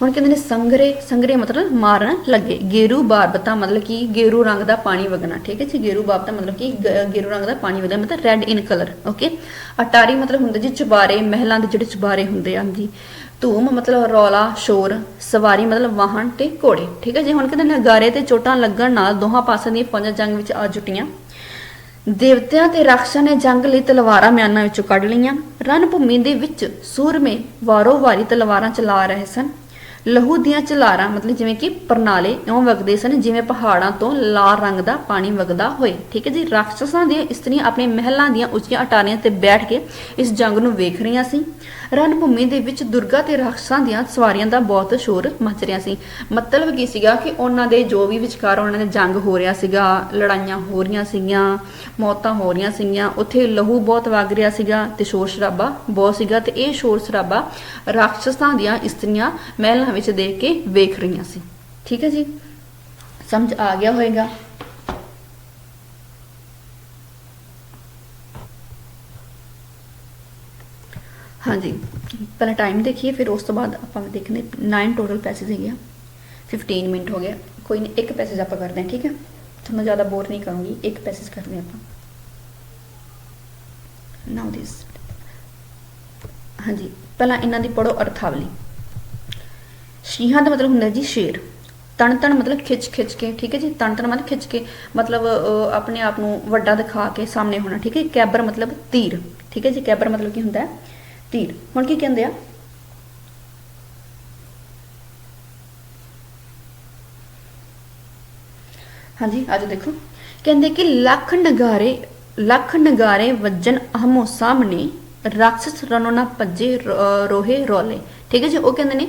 ਹੁਣ ਕਹਿੰਦੇ ਨੇ ਸੰਗਰੇ ਸੰਗਰੇ ਮਤਲਬ ਮਾਰਨ ਲੱਗੇ। ਗੇਰੂ ਬਾਰਬਤਾ ਮਤਲਬ ਕਿ ਗੇਰੂ ਰੰਗ ਦਾ ਪਾਣੀ ਵਗਣਾ। ਠੀਕ ਹੈ ਜੀ? ਗੇਰੂ ਬਾਰਬਤਾ ਮਤਲਬ ਕਿ ਗੇਰੂ ਰੰਗ ਦਾ ਪਾਣੀ ਵਗਣਾ, ਮਤਲਬ red in colour okay Attari ਮਤਲਬ ਹੁੰਦਾ ਜੀ ਚੁਬਾਰੇ, ਮਹਿਲਾਂ ਦੇ ਜਿਹੜੇ ਚੁਬਾਰੇ ਹੁੰਦੇ ਆ ਜੀ ਧੂਮ ਮਤਲਬ ਰੌਲਾ, ਸ਼ੋਰ, ਸਵਾਰੀ ਮਤਲਬ ਵਾਹਨ ਤੇ ਘੋੜੇ, ਠੀਕ ਹੈ ਜੀ? ਹੁਣ ਕਹਿੰਦੇ ਨਗਾਰੇ ਤੇ ਚੋਟਾਂ ਲੱਗਣ ਨਾਲ ਦੋਹਾਂ ਪਾਸਿਆਂ ਦੀਆਂ ਫੌਜਾਂ ਜੰਗ ਵਿੱਚ ਆ ਜੁਟੀਆਂ। ਦੇਵਤਿਆਂ ਤੇ ਰਾਖਸ਼ਾਂ ਨੇ ਜੰਗ ਲਈ ਤਲਵਾਰਾਂ ਮਿਆਨਾਂ ਵਿੱਚੋਂ ਕੱਢ ਲਈਆਂ। ਰਣ ਭੂਮੀ ਦੇ ਵਿੱਚ ਸੂਰਮੇ ਵਾਰੋ ਵਾਰੀ ਤਲਵਾਰਾਂ ਚਲਾ ਰਹੇ ਸਨ। ਲਹੂ ਦੀਆਂ ਚਲਾਰਾਂ ਮਤਲਬ ਜਿਵੇਂ ਕਿ ਪਰਨਾਲੇ ਇਉਂ ਵਗਦੇ ਸਨ ਜਿਵੇਂ ਪਹਾੜਾਂ ਤੋਂ ਲਾਲ ਰੰਗ ਦਾ ਪਾਣੀ ਵਗਦਾ ਹੋਏ। ਠੀਕ ਹੈ ਜੀ? ਰਾਖਸ਼ਾਂ ਦੀਆਂ ਇਸਤਰੀਆਂ ਆਪਣੇ ਮਹਿਲਾਂ ਦੀਆਂ ਉੱਚੀਆਂ ਅਟਾਰੀਆਂ ਤੇ ਬੈਠ ਕੇ ਇਸ ਜੰਗ ਨੂੰ ਵੇਖ ਰਹੀਆਂ ਸੀ। ਰਣ ਦੇ ਵਿੱਚ ਦੁਰਗਾ ਤੇ ਰਾਖਸ਼ਾਂ ਦੀਆਂ ਸਵਾਰੀਆਂ ਦਾ ਬਹੁਤ ਸ਼ੋਰ ਮਚ ਰਿਹਾ ਸੀ। ਮਤਲਬ ਕੀ ਸੀਗਾ ਕਿ ਉਹਨਾਂ ਦੇ ਜੋ ਵੀ ਵਿਚਕਾਰ ਉਹਨਾਂ ਦੇ ਜੰਗ ਹੋ ਰਿਹਾ ਸੀਗਾ, ਲੜਾਈਆਂ ਹੋ ਰਹੀਆਂ ਸੀਗੀਆਂ, ਮੌਤਾਂ ਹੋ ਰਹੀਆਂ ਸੀਗੀਆਂ, ਉੱਥੇ ਲਹੂ ਬਹੁਤ ਵਗ ਰਿਹਾ ਸੀਗਾ ਤੇ ਸ਼ੋਰ ਸ਼ਰਾਬਾ ਬਹੁਤ ਸੀਗਾ ਤੇ ਇਹ ਸ਼ੋਰ ਸ਼ਰਾਬਾ ਰਾਖਸ਼ਾਂ ਦੀਆਂ ਇਸਤਰੀਆਂ ਮਹਿਲਾਂ ਵਿੱਚ ਦੇਖ ਕੇ ਵੇਖ ਰਹੀਆਂ ਸੀ। ਠੀਕ ਹੈ ਜੀ? ਸਮਝ ਆ ਗਿਆ ਹੋਵੇਗਾ ਹਾਂਜੀ। ਪਹਿਲਾਂ ਟਾਈਮ ਦੇਖੀਏ, ਫਿਰ ਉਸ ਤੋਂ ਬਾਅਦ ਆਪਾਂ ਦੇਖਨੇ 9 ਟੋਟਲ ਪੈਸੇਜ ਹੈਗੇ ਆ। 15 ਮਿੰਟ ਹੋ ਗਿਆ। ਕੋਈ ਨਹੀਂ ਇੱਕ ਪੈਸੇਜ ਆਪਾਂ ਕਰਦੇ ਹਾਂ, ਠੀਕ ਹੈ? ਤੁਹਾਨੂੰ ਜ਼ਿਆਦਾ ਬੋਰ ਨਹੀਂ ਕਰੂੰਗੀ, ਇੱਕ ਪੈਸੇਜ ਕਰਦੇ ਹਾਂ ਆਪਾਂ। ਨਾਓ ਦਿਸ ਹਾਂਜੀ, ਪਹਿਲਾਂ ਇਹਨਾਂ ਦੀ ਪੜੋ ਅਰਥਾਵਲੀ। ਸ਼ੀਹਾਂ ਦਾ ਮਤਲਬ ਹੁੰਦਾ ਜੀ ਸ਼ੇਰ। ਤਣ ਤਣ ਮਤਲਬ ਖਿੱਚ ਖਿੱਚ ਕੇ, ਠੀਕ ਹੈ ਜੀ? ਤਣ ਤਣ ਮਤਲਬ ਖਿੱਚ ਕੇ, ਮਤਲਬ ਆਪਣੇ ਆਪ ਨੂੰ ਵੱਡਾ ਦਿਖਾ ਕੇ ਸਾਹਮਣੇ ਹੋਣਾ, ਠੀਕ ਹੈ? ਕੈਬਰ ਮਤਲਬ ਤੀਰ, ਠੀਕ ਹੈ ਜੀ? ਕੈਬਰ ਮਤਲਬ ਕੀ ਹੁੰਦਾ ਹੈ? ਤੀਰ ਹੁਣ ਕੀ ਕਹਿੰਦੇ ਆ? ਹਾਂਜੀ, ਅੱਜ ਦੇਖੋ। ਕਹਿੰਦੇ ਕਿ ਲੱਖ ਨਗਾਰੇ ਲੱਖ ਨਗਾਰੇ ਵੱਜਣ ਆਹਮੋ ਸਾਹਮਣੇ ਰਾਖਸ ਰਣੋ ਨਾ ਭੱਜੇ ਰੋਹੇ ਰੋਲੇ। ਠੀਕ ਹੈ ਜੀ, ਉਹ ਕਹਿੰਦੇ ਨੇ,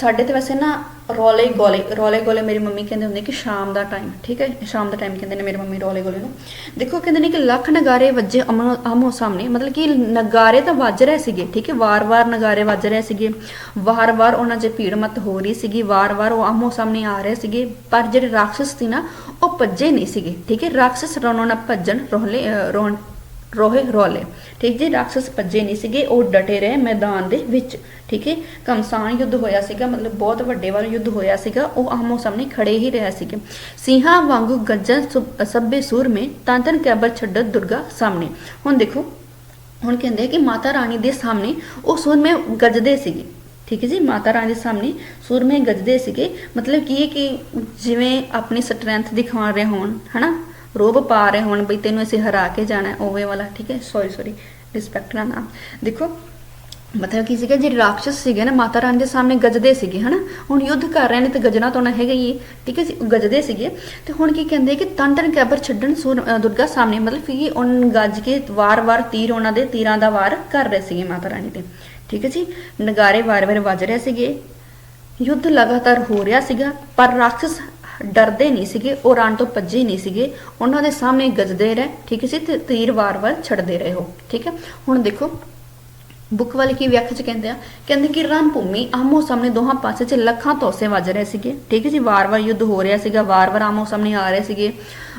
ਸਾਡੇ ਤੇ ਵੈਸੇ ਨਾ ਰੋਲੇ ਗੋਲੇ ਰੋਲੇ ਗੋਲੇ ਮੇਰੀ ਮੰਮੀ ਕਹਿੰਦੇ ਹੁੰਦੇ ਕਿ ਸ਼ਾਮ ਦਾ ਟਾਈਮ ਠੀਕ ਹੈ? ਸ਼ਾਮ ਦਾ ਟਾਈਮ ਕਹਿੰਦੇ ਨੇ ਮੇਰੀ ਮੰਮੀ ਰੋਲੇ ਗੋਲੇ ਨੂੰ। ਦੇਖੋ, ਕਹਿੰਦੇ ਨੇ ਕਿ ਲੱਖ ਨਗਾਰੇ ਵੱਜੇ ਆਮੋ ਸਾਹਮਣੇ, ਮਤਲਬ ਕਿ ਨਗਾਰੇ ਤਾਂ ਵੱਜ ਰਹੇ ਸੀਗੇ, ਠੀਕ ਹੈ? ਵਾਰ-ਵਾਰ ਨਗਾਰੇ ਵੱਜ ਰਹੇ ਸੀਗੇ। ਵਾਰ-ਵਾਰ ਉਹਨਾਂ 'ਚ ਭੀੜ ਮਤ ਹੋ ਰਹੀ ਸੀਗੀ, ਵਾਰ-ਵਾਰ ਉਹ ਆਮੋ ਸਾਹਮਣੇ ਆ ਰਹੇ ਸੀਗੇ, ਪਰ ਜਿਹੜੇ ਰਾਖਸ਼ ਸੀ ਨਾ, ਉਹ ਭੱਜੇ ਨਹੀਂ ਸੀਗੇ, ਠੀਕ ਹੈ? ਰਾਖਸ਼ ਰੋਣੋ ਨਾ ਭੱਜਣ ਰੋਹਲੇ ਰੋਣ ਰੋਹੇ ਰੋਲੇ। ਠੀਕ ਜੀ ਰਾਖਸ਼ ਭੱਜੇ ਨਹੀਂ ਸੀਗੇ, ਉਹ ਡਟੇ ਰਹੇ ਮੈਦਾਨ ਦੇ ਵਿੱਚ। ਠੀਕ ਹੈ ਕਮਸਾਨ ਯੁੱਧ ਹੋਇਆ ਸੀਗਾ, ਮਤਲਬ ਬਹੁਤ ਵੱਡੇ ਵਾਲਾ ਯੁੱਧ ਹੋਇਆ ਸੀਗਾ, ਉਹ ਆਮੋ ਸਾਹਮਣੇ ਖੜੇ ਹੀ ਰਹੇ ਸੀਗੇ। ਸਿੰਘਾਂ ਵਾਂਗੂ ਗੱਜਣ ਸੱਬੇ ਸੂਰ ਮੇ ਤਨ ਕੈਬਰ ਛੱਡ ਦੁਰਗਾ ਸਾਹਮਣੇ। ਹੁਣ ਦੇਖੋ, ਹੁਣ ਕਹਿੰਦੇ ਆ ਕਿ ਮਾਤਾ ਰਾਣੀ ਦੇ ਸਾਹਮਣੇ ਉਹ ਸੂਰਮੇ ਗੱਜਦੇ ਸੀਗੇ। ਠੀਕ ਹੈ ਜੀ, ਮਾਤਾ ਰਾਣੀ ਦੇ ਸਾਹਮਣੇ ਸੂਰਮੇ ਗੱਜਦੇ ਸੀਗੇ। ਮਤਲਬ ਕੀ ਹੈ ਕਿ ਜਿਵੇਂ ਆਪਣੀ ਸਟਰੈਂਥ ਦਿਖਾ ਰਹੇ ਹੋਣ, ਹਨਾ? ਰੋਬ ਪਾ ਰਹੇ ਹੋਣ ਬਈ ਤੈਨੂੰ ਅਸੀਂ ਹਰਾ ਕੇ ਜਾਣਾ ਹੈ, ਵਾਲਾ ਠੀਕ ਹੈ? ਸੌਰੀ ਸੌਰੀ ਰਿਸਪੈਕਟ ਨਾਲ ਨਾਮ ਦੇਖੋ ਮਤਲਬ ਕੀ ਸੀਗਾ ਜਿਹੜੇ ਰਾਖਸ਼ ਸੀਗੇ ਨਾ ਮਾਤਾ ਰਾਣੀ ਦੇ ਸਾਹਮਣੇ ਗੱਜਦੇ ਸੀਗੇ ਹਨਾ? ਹੁਣ ਯੁੱਧ ਕਰ ਰਹੇ ਨੇ ਤੇ ਗੱਜਣਾ ਤਾਂ ਉਹਨਾਂ ਹੈਗਾ ਹੀ ਠੀਕ ਹੈ ਜੀ? ਸੀਗੇ। ਤੇ ਹੁਣ ਕੀ ਕਹਿੰਦੇ ਕਿ ਤਨ ਤਨ ਕੈਬਰ ਛੱਡਣ ਸੂਰ ਦੁਰਗਾ ਸਾਹਮਣੇ ਮਤਲਬ ਕਿ ਉਹਨਾਂ ਗੱਜ ਕੇ ਵਾਰ-ਵਾਰ ਤੀਰ ਉਹਨਾਂ ਦੇ ਤੀਰਾਂ ਦਾ ਵਾਰ ਕਰ ਰਹੇ ਸੀਗੇ ਮਾਤਾ ਰਾਣੀ ਤੇ ਠੀਕ ਹੈ ਜੀ? ਨਗਾਰੇ ਵਾਰ-ਵਾਰ ਵੱਜ ਰਹੇ ਸੀਗੇ। ਯੁੱਧ ਲਗਾਤਾਰ ਹੋ ਰਿਹਾ ਸੀਗਾ ਪਰ ਰਾਖਸ਼ ਡਰਦੇ ਨਹੀਂ ਸੀਗੇ, ਉਹ ਰਨ ਤੋਂ ਭੱਜੇ ਨਹੀਂ ਸੀਗੇ। ਉਹਨਾਂ ਦੇ ਸਾਹਮਣੇ ਗੱਜਦੇ ਰਹੇ, ਠੀਕ ਹੈ ਜੀ, ਤੇ ਤੀਰ ਵਾਰ-ਵਾਰ ਛੱਡਦੇ ਰਹੇ ਹੋ ਠੀਕ ਹੈ। ਹੁਣ ਦੇਖੋ, ਬੁੱਕ ਵਾਲੇ ਕੀ ਵਿਆਖਿਆ ਚ ਕਹਿੰਦੇ ਆ? ਕਹਿੰਦੇ ਕਿ ਰਣ ਭੂਮੀ ਆਮੋ ਸਾਹਮਣੇ ਦੋਹਾਂ ਪਾਸੇ 'ਚ ਲੱਖਾਂ ਤੋਸੇ ਵੱਜ ਰਹੇ ਸੀਗੇ, ਠੀਕ ਹੈ ਜੀ ਵਾਰ-ਵਾਰ ਯੁੱਧ ਹੋ ਰਿਹਾ ਸੀਗਾ ਵਾਰ-ਵਾਰ ਆਮੋ ਸਾਹਮਣੇ ਆ ਰਹੇ ਸੀਗੇ।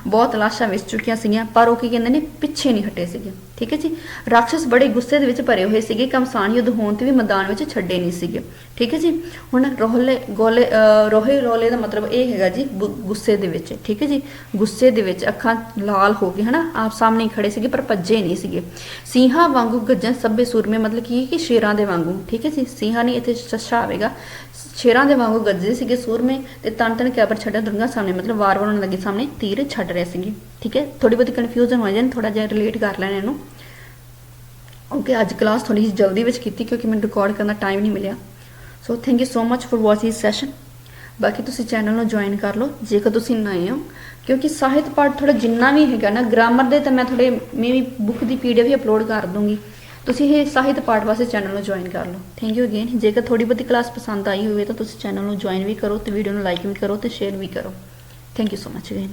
ਬਹੁਤ ਲਾਸ਼ਾਂ ਵਿਸ ਚੁੱਕੀਆਂ ਸੀਗੀਆਂ ਪਰ ਉਹ ਕੀ ਕਹਿੰਦੇ ਨੇ ਪਿੱਛੇ ਨਹੀਂ ਹਟੇ ਸੀਗੇ। ਠੀਕ ਹੈ ਜੀ? ਰਾਖਸ਼ ਬੜੇ ਗੁੱਸੇ ਦੇ ਵਿੱਚ ਭਰੇ ਹੋਏ ਸੀਗੇ ਕਮਸਾਨ ਯੁੱਧ ਹੋਣ ਤੇ ਵੀ ਮੈਦਾਨ ਵਿੱਚ ਛੱਡੇ ਨਹੀਂ ਸੀਗੇ। ਠੀਕ ਹੈ ਜੀ? ਹੁਣ ਰੋਹਲੇ ਗੋਲੇ ਅਹ, ਰੋਹੇ ਰੋਲੇ ਦਾ ਮਤਲਬ ਇਹ ਹੈਗਾ ਜੀ ਗੁੱਸੇ ਦੇ ਵਿੱਚ। ਠੀਕ ਹੈ ਜੀ? ਗੁੱਸੇ ਦੇ ਵਿੱਚ ਅੱਖਾਂ ਲਾਲ ਹੋ ਕੇ ਹਨਾ ਆਪ ਸਾਹਮਣੇ ਖੜੇ ਸੀਗੇ ਪਰ ਭੱਜੇ ਨਹੀਂ ਸੀਗੇ। ਸਿੰਘਾਂ ਵਾਂਗੂ ਗੱਜਣ ਸੱਬੇ ਸੂਰਮੇ ਮਤਲਬ ਕੀ ਹੈ ਕਿ ਸ਼ੇਰਾਂ ਦੇ ਵਾਂਗੂ। ਠੀਕ ਹੈ ਜੀ? ਸਿੰਘਾਂ ਨਹੀਂ ਇੱਥੇ ਸ਼ਸ਼ਾ ਆਵੇਗਾ ਸ਼ੇਰਾਂ ਦੇ ਵਾਂਗੂ ਗੱਜਦੇ ਸੀਗੇ ਸੂਰਮੇ ਤੇ ਤਨ ਤਨ ਕੈਬਰ ਛੱਡਿਆ ਦੁਰਗਾ ਸਾਹਮਣੇ, ਮਤਲਬ ਵਾਰ-ਵਾਰ ਉਹਨਾਂ ਲੱਗੇ ਸਾਹਮਣੇ ਤੀਰ ਛੱਡ ਰਹੇ ਸੀਗੇ। ਠੀਕ ਹੈ? ਥੋੜੀ ਬਹੁਤੀ ਕਨਫਿਊਜ਼ਨ ਹੋ ਜਾਣ ਥੋੜਾ ਜਿਹਾ ਰਿਲੇਟ ਕਰ ਲੈਣ ਇਹਨੂੰ। ਓਕੇ ਅੱਜ ਕਲਾਸ ਥੋੜੀ ਜਿਹੀ ਜਲਦੀ ਵਿੱਚ ਕੀਤੀ ਕਿਉਂਕਿ ਮੈਨੂੰ ਰਿਕਾਰਡ ਕਰਨ ਦਾ ਟਾਈਮ ਨਹੀਂ ਮਿਲਿਆ। So thank you so much for watching this session ਬਾਕੀ ਤੁਸੀਂ ਚੈਨਲ ਨੂੰ ਜੁਆਇਨ ਕਰ ਲਓ, ਜੇਕਰ ਤੁਸੀਂ ਨਵੇਂ ਹੋ। ਕਿਉਂਕਿ ਸਾਹਿਤ ਪਾਠ ਥੋੜਾ ਜਿੰਨਾ ਵੀ ਹੈਗਾ ਨਾ ਗ੍ਰਾਮਰ ਦੇ ਤਾਂ ਮੈਂ ਥੋੜੇ ਮੇਰੀ ਬੁੱਕ ਦੀ ਪੀਡੀਐਫ ਹੀ ਅਪਲੋਡ ਕਰ ਦੂੰਗੀ। ਤੁਸੀਂ ਇਹ ਸਾਹਿਤ ਪਾਠ ਵਾਸਤੇ ਚੈਨਲ ਨੂੰ ਜੁਆਇਨ ਕਰ ਲਓ। ਥੈਂਕ ਯੂ ਅਗੇਨ ਜੇਕਰ ਥੋੜੀ ਬਹੁਤੀ ਕਲਾਸ ਪਸੰਦ ਆਈ ਹੋਵੇ ਤਾਂ ਤੁਸੀਂ ਚੈਨਲ ਨੂੰ ਜੁਆਇਨ ਵੀ ਕਰੋ ਤੇ ਵੀਡੀਓ ਨੂੰ ਲਾਈਕ ਵੀ ਕਰੋ ਤੇ ਸ਼ੇਅਰ ਵੀ ਕਰੋ। Thank you so much again